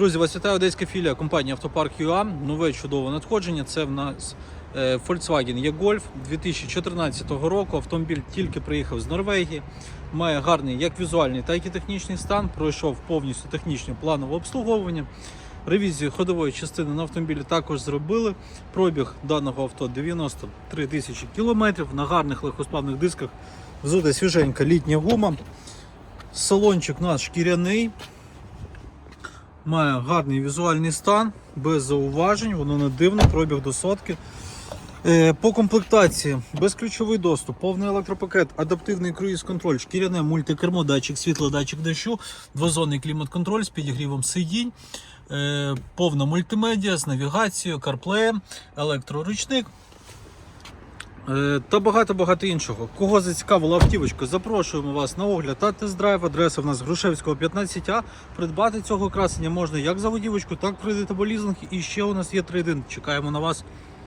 Друзі, вас вітає одеська філія компанії Автопарк ЮА. Нове чудове надходження. Це в нас е, Volkswagen E-Golf 2014 року. Автомобіль тільки приїхав з Норвегії. Має гарний як візуальний, так і технічний стан. Пройшов повністю технічне планове обслуговування. Ревізію ходової частини на автомобілі також зробили. Пробіг даного авто 93 тисячі кілометрів. На гарних легкосплавних дисках взута свіженька літня гума. Салончик у нас шкіряний. Має гарний візуальний стан, без зауважень, воно не дивно, пробіг до сотки. Е, По комплектації безключовий доступ, повний електропакет, адаптивний круїз-контроль, шкіряне мультикермо, датчик світла, датчик дощу, двозонний клімат-контроль з підігрівом сидінь, е, повна мультимедіа з навігацією, CarPlay, електроручник. Е, Та багато-багато іншого. Кого зацікавила автівочка, запрошуємо вас на огляд та тест-драйв. Адреса в нас Грушевського 15А. Придбати цього красення можна як за водівочку, так в кредит або лізинг. І ще у нас є трейдинг. Чекаємо на вас.